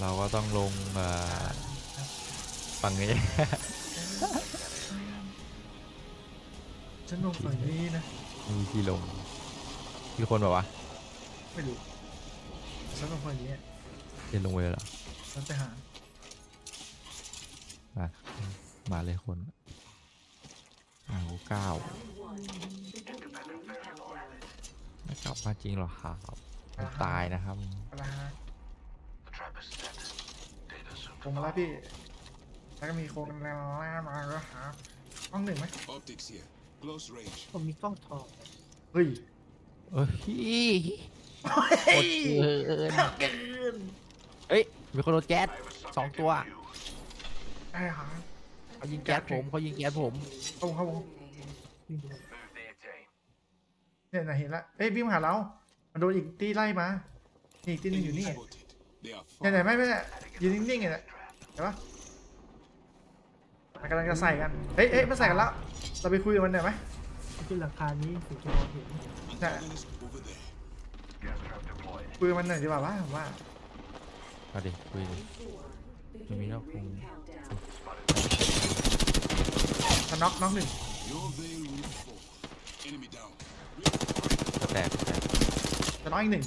เราก็ต้องลงเอ่อฝั่งนี้ ฉันลงฝั่งนี้นะ มีที่ลงมีคนแบบว่าวไม่รู้ฉันลงฝั่งนี้ะจะลงไปเลยเหรอฉันไปหา มามาเลยคนอ้าวเก้าไม่กลับมาจริงหรอครับมันตายนะครับอะไรฮะ โคงมาแล้วพี่ แล้วก็มีโคงแล้วมาแล้วหาห้องหนึ่งไหม Optics here. Close range. ผมมีกล้องทองเฮ้ยเอ้ยเฮ้โคตรยเกินเกินเอ้ยมีคนโดนแก๊สสองตัวไอ้หาเขายิงแก๊สผมเขายิงแก๊สผมเข้าวงเข้าวงวิ่งไปเลยเนี่ยน่ะเห็นละเอ้ยวิ่งมาหาเรา มันโดนอีกตีไล่มานี่อีกตีหนึงอยู่นี่ Enemy spotted. They are เนี่ย far. ไหนไม่ไม่เนี่ยยืนนิ่งๆเนี่ยเห็นปะมันกำลังจะใส่กัน เฮ้ยเฮ้ยมันใส่กันแล้ว เราไปคุยกับมันหน่อยไหมขึ้นราคานี้ถึงจะมองเห็น Antagonist over there. คุยกับมันหน่อยดีกว่าว่าผมว่ามาดิคุยดิไม่มีแล้วคงมันน็อกน็อกหนึ่ง Your veil will fall. Enemy down. แตกแตกจะน็อกอีกหนึ่ง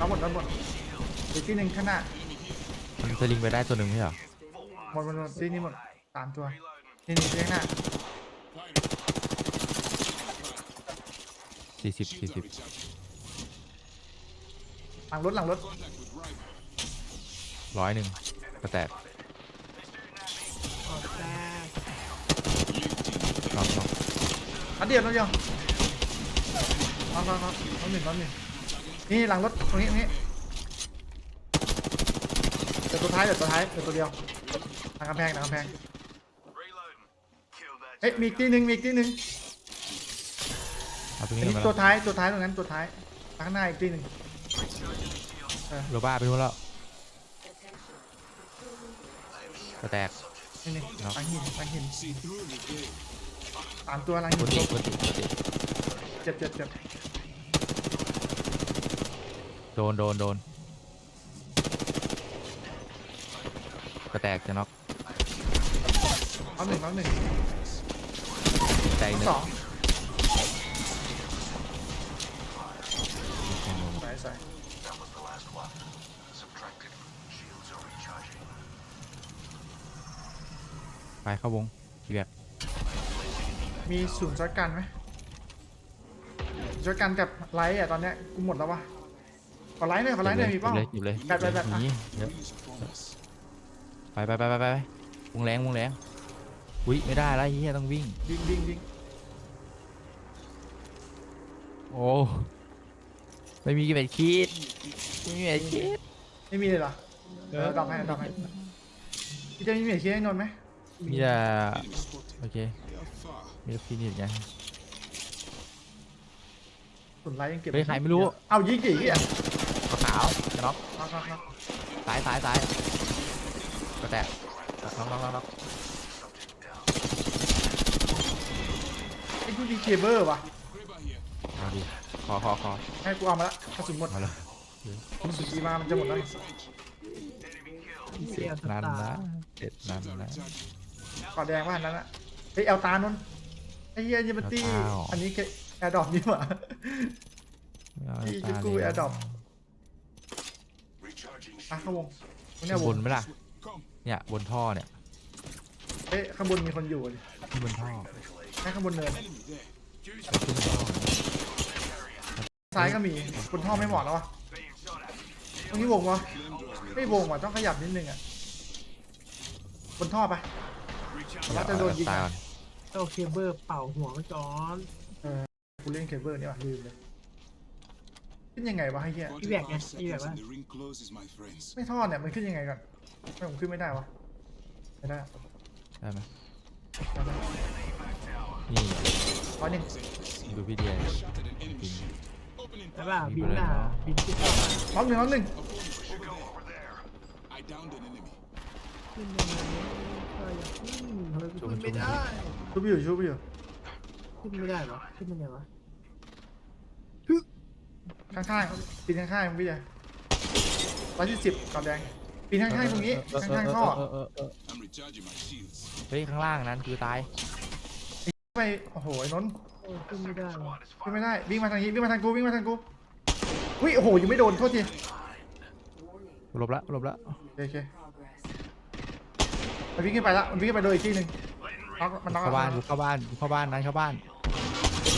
น็อกหมดน็อกหมดอีกที่หนึ่งข้างหน้ามันสลิงไปได้ตัวหนึ่งไม่ใช่เหรอหมดหมดหมดที่นี่หมดสามตัวนี่นี่ที่ข้างหน้าสี่สิบ Shields สี่ are สิบ recharging. หลังรถหลังรถ Contact with rival. ร้อยหนึ่งก็แตกออกแรกลองลองนัดเดียวนัดเดียวน็อกน็อกน็อกน็อกหนึ่งน็อกหนึ่ง นี่หลังรถตรงนี้ตรงนี้เดี๋ยวตัวท้ายเดี๋ยวตัวท้ายเดี๋ยวตัวเดียวหลังกำแพงหลังกำแพงเฮ้ยมีอีกที่หนึ่งมีอีกที่หนึ่งเอาตรงอันนี้นี้มาตัวท้ายตัวท้ายตรงนั้นตัวท้ายข้างหน้าอีกที่หนึ่งโรบ้าไปนู่นแล้วก็แตก นี่นี่เนาะ หลังหินหลังหิน See through the veil. สามตัวหลังปหิกนติปกติปกติเจ็บเจ็บเจ็บ โดนโดนโดนก็แตกจะน็อกเอาหนึ่งเอาหนึ่งแตกหนึ่งสองใส่ใส่ไปเข้าวงพี่แบบมีศูนย์ช็อตกันไหมช็อตกันกับไลท์อะตอนเนี้ยกูหมดแล้ววะ ขอไลท์หน่อยขอไลท์หน่อยมีเปล่าเลยหยิบเลยแบบแบบแบบอะนี่เยอะ Use promise. ไปไปไปไปไปวงแรงวงแรงอุ้ยไม่ได้แล้วไอ้เฮียต้องวิ่ง วิ่งวิ่งวิ่งโอ้ไม่มีกี่แบบคิดไม่มีแบบคิดไม่มีเลยเหรอเออดอกให้ดอกให้พี่จะมีเหมียคิดให้นนท์ไหมมีแต่ Enemy spotted. โอเค They are far. มีแต่ฟินิชไง ส่วนไลท์ยังเก็บเฮ้ยใครไม่รู้ เอายิงกี่อะ ขาวจะน็อกน็อกน็อกน็อกซ้ายซ้ายซ้ายก็แตกน็อกน็อกน็อกน็อกไอ้กูยิงเคเบิลว่ะ Kraber here. เอาดิคอคอคอให้กูเอามาละกระสุนหมดมาเลยกระสุนกีมามันจะหมดแล้วเสร็จนั้นนะเสร็จนั้น Shields are นะ recharging. กอดแดงว่าอันนั้นอะเฮ้ยเอลตานนท์ไอ้เหี้ยยิมตี้เอาตาเหรออัอันนี้แอร์ดรอปนี่หว่าเอาพี่ตาจะกู้เลย Adopt อะข้างวงตรงเนี้ยวบงนไหมล่ะ Come. เนี่ยบนท่อเนี่ยเฮ้ยข้างบนมีคนอยู่ดิที่บนท่อแค่ข้างบนเนิน Enemy there. ขึ้นท่อซ้ายก็มีบนท่อไม่เหมาะแล้ววะตรงนี้วงวะ Flamethrowers ไม่วงว่ะต้องขยับนิดนึงอะบนท่อปะแล้วจะโดนยิงตายอะก่อน เอาเคเบิลเป่าหัวมันก่อนกูเล่นเคเบิลนี่ว่ะลืมเลย ขึ้นยังไงวะไอ้เหี้ย45 seconds and the ring closes, my friends. ไม่ท่อเนี่ยมันขึ้นยังไงก่อนไม่ผมขึ้นไม่ได้วะไม่ได้ได้ไหมได้ได้นี่ร้อยหนึ่งดูพี่เดีย Shattered an enemy shield. Opening แต่ว่าบินหน้าบินขึ้นเข้ามาร้อยหนึ่งร้อยหนึ่ง over there. I downed an enemy. ขึ้นยังไงก็อยากขึ้นทำไมกูขึ้นไม่ได้ ชุบอยู่ชุบอยู่ขึ้นไม่ได้เหรอขึ้นยังไงวะ ข้างๆปีนข้างๆพี่เจร้อยสี่สิบกรอบแดงปีนข้างๆตรงนี้ข้างๆท่อเออเออเออ I'm recharging my shields. เฮ้ยข้างล่างนั้นคือตายไปโอ้โหไอ้นนท์โอ้ยขึ้นไม่ได้ว่ะวิ่งไม่ได้วิ่งมาทางนี้วิ่งมาทางกูวิ่งมาทางกูอุ้ยโอ้โหยังไม่โดนโทษทีหลบละหลบละโอเคโอเคมันวิ่งขึ้นไปละมันวิ่งขึ้นไปโดยอีกที่หนึ่งน็อกมันน็อกเข้าบ้านกูเข้าบ้านกูเข้าบ้านนั้นเข้าบ้าน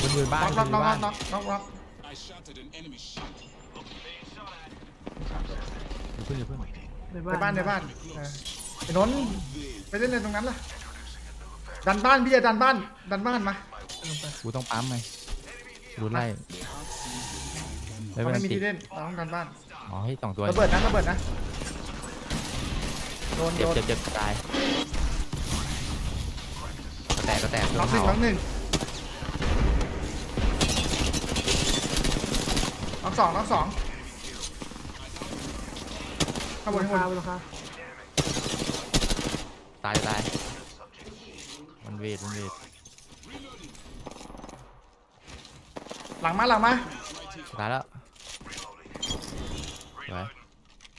บนบนบ้านน็อกบน็อกนน็อกบ้านน็อกน็อก น็อก I shattered an enemy shield. อย่าเพิ่งอย่าเพิ่งในในบ้าบ้านนในบ้านเออไอ้นนท์ไปเล่นในตรงนั้นล่ะ ดันบ้านพี่จะดันบ้าน ดันบ้านมาลงไปกูต้องปั๊มไหมดูไล่เราไม่ไม่เป็นมีติดที่เล่นเราต้องดันบ้านอ๋อให้สองตัวระเบิดนะระเบิดนะโดนเจ็โดบนเจ็บเจ็บตายก็แตกก็แตกโดน็อนกหนึ่งเผาน็อกหนึ่ง น็อกสองน็อกสองข้างบนราข้างบคานบนราคาตายตายมันเวทมันเวทหลังมาหลังมาตายแล้วไป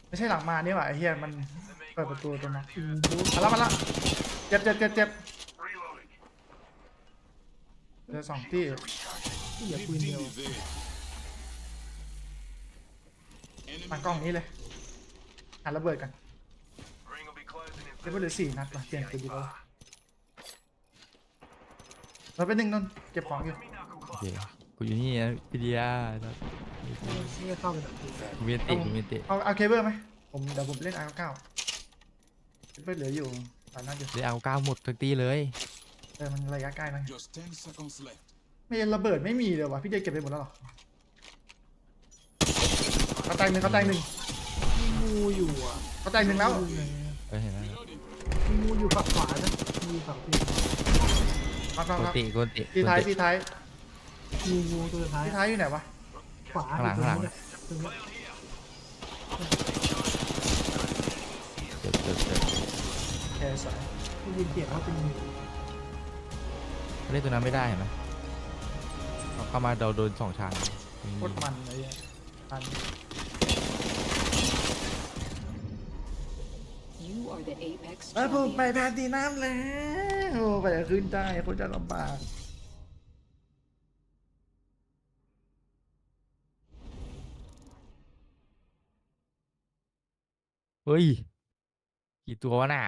ไม่ใช่หลังมานี่หว่าไอ้เฮียมันเปิดประตูตรงนั้นอืมรู้มาแล้วมาแล้วเจ็บเจ็บเจ็บเจ็บเหลือสองที่ที่เหลือปืนเดียว มากล้องนี้เลยหาระเบิดกันเดี๋ยวก็เหลือสี่นัดว่ะเปลี่ยนปืนดีกว่าเราเป็นหนึ่งนนท์เก็บของอยู่โอเคกูอยู่นี่นะพี่เดียไม่ได้เข้าไปแบบนี้กูมีติกูมีติเอาเอาเคเบิลไหมผมเดี๋ยวผมเล่นอาร์เก้าเคเบิลเหลืออยู่สามนัดอยู่ได้เอาก้าวหมดทั้งตีเลยเออมันระยะใกล้นะ Just 10 seconds left. ไม่ระเบิดไม่มีเลยวะพี่เจเก็บไปหมดแล้วเหรอ เขาแตงหนึ่งเขาแตงหนึ่งมีงูอยู่อะเขาแตงหนึ่งแล้วงูอยู่ไหนอะเออเห็นแล้วมีงูอยู่ฝั่งขวานะมีฝั่งที่ครับครับกูครับติกูติที่ท้ายที่ท้ายงูงูตัวสุดท้ายที่ท้ายอยู่ไหนวะขวาข้างหลังข้างหลังตรงนี้เจ็บเจ็บเจ็บโอเคสวยได้ยินเสียงว่าเป็นงูเล่นตัวนั้นไม่ได้เห็นไหมเอาเข้ามาเราโดนสองทางโคตรมันเลยอะ มัน You are the Apex เออผมไป champion. แพนตีน้ำแล้วโอ้ไปจะขึ้นได้คนจะลำบาก เฮ้ย กี่ตัววะน่ะ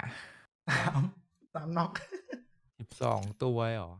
สามสามน็อก สิบสองตัวเหรอ